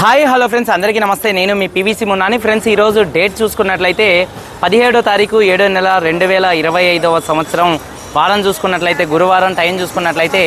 Hi hello friends అందరికీ నమస్తే. నేను మీ పీవీసీ మున్నాని. ఫ్రెండ్స్ ఈరోజు డేట్ చూసుకున్నట్లయితే పదిహేడో తారీఖు ఏడో నెల రెండు వేల ఇరవై ఐదవ సంవత్సరం. వారం చూసుకున్నట్లయితే గురువారం టైం చూసుకున్నట్లయితే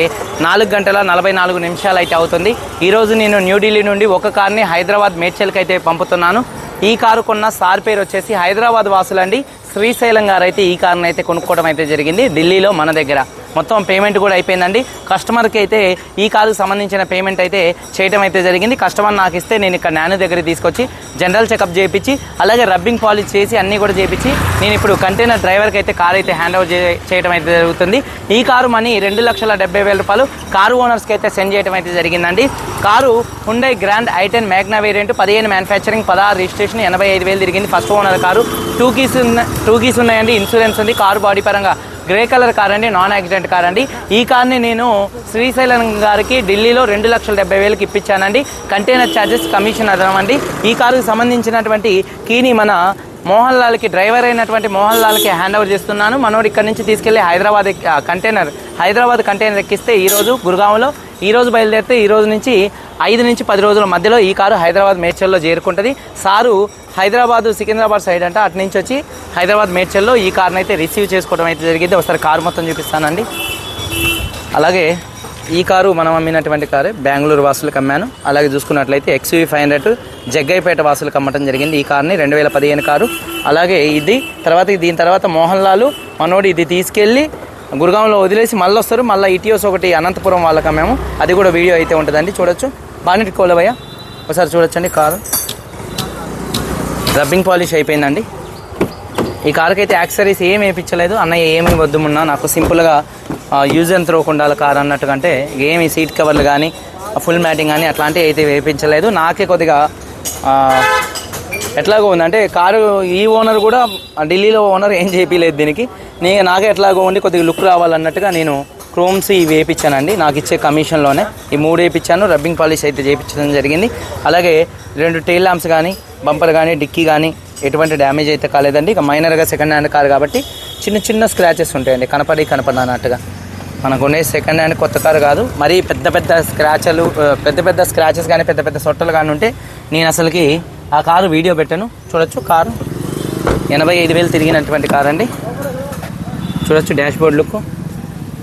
నాలుగు గంటల నలభై నాలుగు నిమిషాలు అయితే అవుతుంది. ఈరోజు నేను న్యూఢిల్లీ నుండి ఒక కార్ని హైదరాబాద్ మేడ్చల్కి అయితే పంపుతున్నాను. ఈ కారు కొన్న సార్ పేరు వచ్చేసి హైదరాబాద్ వాసులండి. శ్రీశైలం గారు అయితే ఈ కార్ని అయితే కొనుక్కోవడం అయితే జరిగింది. ఢిల్లీలో మన దగ్గర. మొత్తం పేమెంట్ కూడా అయిపోయిందండి. కస్టమర్కి అయితే ఈ కారుకు సంబంధించిన పేమెంట్ అయితే చేయడం అయితే జరిగింది. కస్టమర్ నాకు ఇస్తే నేను ఇక్కడ నాన్న దగ్గర తీసుకొచ్చి జనరల్ చెకప్ చేయించి అలాగే రబ్బింగ్ పాలిష్ చేసి అన్నీ కూడా చేయించి నేను ఇప్పుడు కంటైనర్ డ్రైవర్కి అయితే కార్ అయితే హ్యాండ్ ఓవర్ చేయడం అయితే జరుగుతుంది. ఈ కారు మనీ రెండు లక్షల డెబ్బై వేల రూపాయలు కారు ఓనర్స్కి అయితే సెండ్ చేయడం అయితే జరిగిందండి. Car Hyundai grand i ten magna variant పదిహేను మ్యానుఫ్యాక్చరింగ్ పదహారు రిజిస్ట్రేషన్ ఎనభై ఐదు వేలు తిరిగింది. First owner car. Two keys ఉన్న టూ కీస్ ఉన్నాయండి. ఇన్సూరెన్స్ ఉంది. కారు బాడీ పరంగా గ్రే కలర్ కార్ అండి నాన్ యాక్సిడెంట్ కార్ అండి ఈ కార్ని నేను శ్రీశైలం గారికి ఢిల్లీలో రెండు లక్షల డెబ్బై వేలకు ఇప్పించానండి. కంటైనర్ ఛార్జెస్ కమిషన్ అదనం అండి. ఈ కారుకు సంబంధించినటువంటి కీని మన మోహన్ లాల్కి డ్రైవర్ అయినటువంటి మోహన్ లాల్కి హ్యాండ్ ఓవర్ చేస్తున్నాను. మనోడు ఇక్కడ నుంచి తీసుకెళ్ళి హైదరాబాద్ కంటైనర్ హైదరాబాద్ కంటైనర్ ఎక్కిస్తే ఈరోజు గురుగాంలో ఈరోజు బయలుదేరితే ఈరోజు నుంచి ఐదు నుంచి పది రోజుల మధ్యలో ఈ కారు హైదరాబాద్ మేడ్చల్లో చేరుకుంటుంది. సారు హైదరాబాద్ సికింద్రాబాద్ సైడ్ అంటే అటు నుంచి వచ్చి హైదరాబాద్ మేడ్చల్లో ఈ కార్ని అయితే రిసీవ్ చేసుకోవడం అయితే జరిగింది. ఒకసారి కారు మొత్తం చూపిస్తానండి. అలాగే ఈ కారు మనం అమ్మినటువంటి కారు బెంగళూరు వాసులకు అమ్మాను. అలాగే చూసుకున్నట్లయితే ఎక్స్వీ ఫైవ్ హండ్రెడ్ జగ్గైపేట వాసులకు అమ్మటం జరిగింది ఈ కార్ని రెండు వేల పదిహేను కారు. అలాగే ఇది తర్వాత దీని తర్వాత మోహన్ లాలు మనోడు ఇది తీసుకెళ్ళి గురుగాంలో వదిలేసి మళ్ళీ వస్తారు మళ్ళీ ఇటీఎస్ ఒకటి అనంతపురం వాళ్ళకి అమ్మాము. అది కూడా వీడియో అయితే ఉంటుందండి చూడొచ్చు. బాగా కోలవయ్య ఒకసారి చూడొచ్చండి కారు. రబ్బింగ్ పాలిష్ అయిపోయిందండి. ఈ కార్కి అయితే యాక్సరీస్ ఏం వేయించలేదు. అన్నయ్య ఏమి వద్దుమున్నా నాకు సింపుల్గా యూజ్ అండ్ త్రోకు ఉండాలి కార్ అన్నట్టుకంటే ఏమి సీట్ కవర్లు కానీ ఫుల్ మ్యాటింగ్ కానీ అట్లాంటివి అయితే వేయించలేదు. నాకే కొద్దిగా ఎట్లాగో ఉందంటే కారు ఈ ఓనర్ కూడా ఢిల్లీలో ఓనర్ ఏం చేయలేదు దీనికి. నేను నాకే ఎట్లాగో ఉండి కొద్దిగా లుక్ రావాలన్నట్టుగా నేను క్రోమ్స్ ఇవి వేయించానండి నాకు ఇచ్చే కమిషన్లోనే. ఈ మూడు వేయించాను రబ్బింగ్ పాలిష్ అయితే చేయించడం జరిగింది. అలాగే రెండు టైల్ ల్యాంప్స్ కానీ బంపర్ కానీ డిక్కీ కానీ ఎటువంటి డ్యామేజ్ అయితే కాలేదండి. ఇక మైనర్గా సెకండ్ హ్యాండ్ కార్ కాబట్టి చిన్న చిన్న స్క్రాచెస్ ఉంటాయండి. కనపడి కనపడినట్టుగా మనకు ఉండే సెకండ్ హ్యాండ్ కొత్త కారు కాదు. మరీ పెద్ద పెద్ద స్క్రాచ్లు పెద్ద పెద్ద స్క్రాచెస్ కానీ పెద్ద పెద్ద సొట్టలు కానీ ఉంటే నేను అసలుకి ఆ కారు వీడియో పెట్టాను. చూడొచ్చు కారు. ఎనభై ఐదు వేలు తిరిగినటువంటి కార్ అండి చూడొచ్చు డాష్ బోర్డ్ లుక్.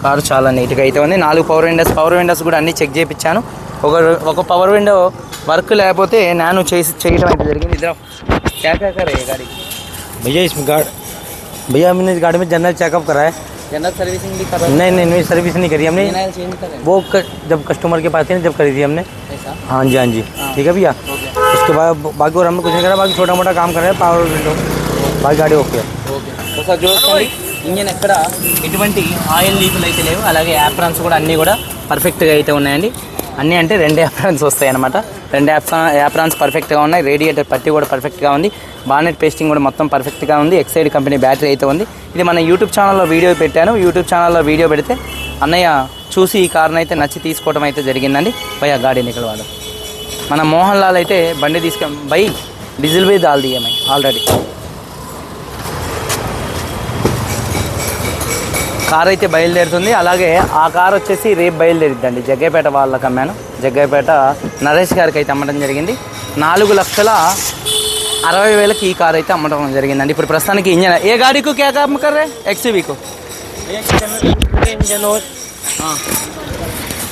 కారు చాలా నీట్గా అయితే ఉంది నాలుగు పవర్ విండోస్ పవర్ విండోస్ కూడా అన్నీ చెక్ చేయించాను ఒక ఒక పవర్ విండో వర్క్ లేకపోతే నేను చేసి చేయడం అయితే జరిగింది ఇద్దరు క్యా క్యా కరే గాడి भैया इसमें गाड़ भैया हमने इस गाड़ी में जनरल चेकअप करा है जनरल सर्विसिंग भी कर नहीं नहीं नहीं सर्विस नहीं करी हमने चेंज करें वो क, जब कस्टमर के पास थी ना जब करी थी हमने ऐसा हाँ जी हाँ जी ठीक है भैया उसके बाद बाकी और हमने कुछ नहीं करा बाकी छोटा मोटा काम कर रहे हैं पावर विंडो बाकी गाड़ी ओके है ఓకే ఒకసారి చూసుకోండి ఇంజన్ ఎక్కడ ఎటువంటి ఆయిల్ లీకులు అయితే లేవు. అలాగే యాప్రాన్స్ కూడా అన్నీ కూడా పర్ఫెక్ట్గా అయితే ఉన్నాయండి. అన్నీ అంటే రెండు యాప్రాన్స్ వస్తాయి అనమాట రెండు యాప్ యాప్రాన్స్ పర్ఫెక్ట్గా ఉన్నాయి. రేడియేటర్ పట్టి కూడా పర్ఫెక్ట్గా ఉంది. బానెట్ పేస్టింగ్ కూడా మొత్తం పర్ఫెక్ట్గా ఉంది. ఎక్సైడ్ కంపెనీ బ్యాటరీ అయితే ఉంది. ఇది మన యూట్యూబ్ ఛానల్లో వీడియో పెట్టాను. యూట్యూబ్ ఛానల్లో వీడియో పెడితే అన్నయ్య చూసి ఈ కారును అయితే నచ్చి తీసుకోవడం అయితే జరిగిందండి. భయ గాడి వాళ్ళు మన మోహన్ లాల్ అయితే బండి తీసుకు బై డీజిల్ బై దాల్ దియ్యమై ఆల్రెడీ. కార్ అయితే బయలుదేరుతుంది అలాగే ఆ కార్ వచ్చేసి రేపు బయలుదేరిద్దండి జగ్గైపేట వాళ్ళకి అమ్మాను జగ్గైపేట నరేష్ గారికి అయితే అమ్మడం జరిగింది నాలుగు లక్షల అరవై వేలకి ఈ కార్ అయితే అమ్మడం జరిగిందండి ఇప్పుడు ప్రస్తుతానికి ఇంజన్ ఏ గాడికు క్యా కామ్ కర్రే ఎక్స్యూవీకు इंजन ऑयल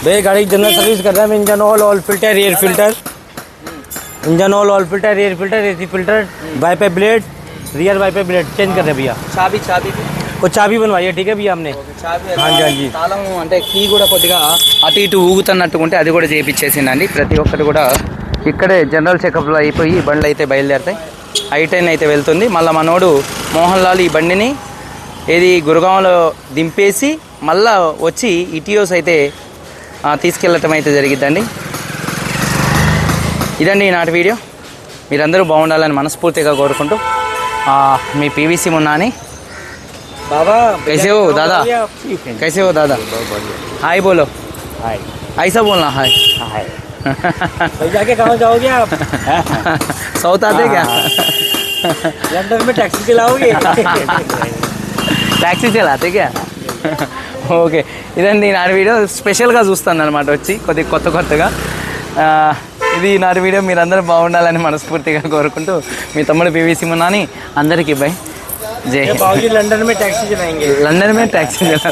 भैया गाड़ी की जनरल सर्विस कर रहे हैं engine oil oil filter air filter engine oil oil filter air filter AC filter wiper blade rear wiper blade change कर रहे हैं भैया చాబీ చాబీ कुछ चाबी बनवाई है ठीक है भैया हमने చాబీ हाँ जी, हाँ जी। తాళం అంటే కీ కూడా కొద్దిగా అటు ఇటు ఊగుతున్నట్టు ఉంటే అది కూడా చేయించేసిందండి ప్రతి ఒక్కటి కూడా ఇక్కడే జనరల్ చెకప్లో అయిపోయి ఈ బండ్లు అయితే బయలుదేరుతాయి ఐ టెన్ అయితే వెళ్తుంది మళ్ళీ మనోడు మోహన్ లాల్ ఈ బండిని ఏది గురుగాంలో దింపేసి మళ్ళా వచ్చి ఇటియోస్ అయితే ఆ, తీసుకెళ్ళటం అయితే జరిగిద్దండి ఇదండి ఈనాటి వీడియో మీరందరూ బాగుండాలని మనస్ఫూర్తిగా కోరుకుంటూ ఆ, మీ పీవీసీ మున్నాని बाबा कैसे हो दादा कैसे हो दादा हाय बोलो हाय ऐसा बोलना हाय हाय भैया के कहाँ जाओगे आप सौत आते क्या लंदन में टैक्सी चलाओगे ట్యాక్సీ చలాతే క్యా ఓకే ఇదండి నా వీడియో స్పెషల్గా చూస్తాను అనమాట వచ్చి కొద్దిగా కొత్త కొత్తగా ఆ, ఇది నాటి వీడియో మీరందరూ బాగుండాలని మనస్ఫూర్తిగా కోరుకుంటూ మీ తమ్ముడు పీవీసీ మున్నాని అందరికీ బై जी लंदन में टैक्सी चलाएँगे। लंदन में टैक्सी चला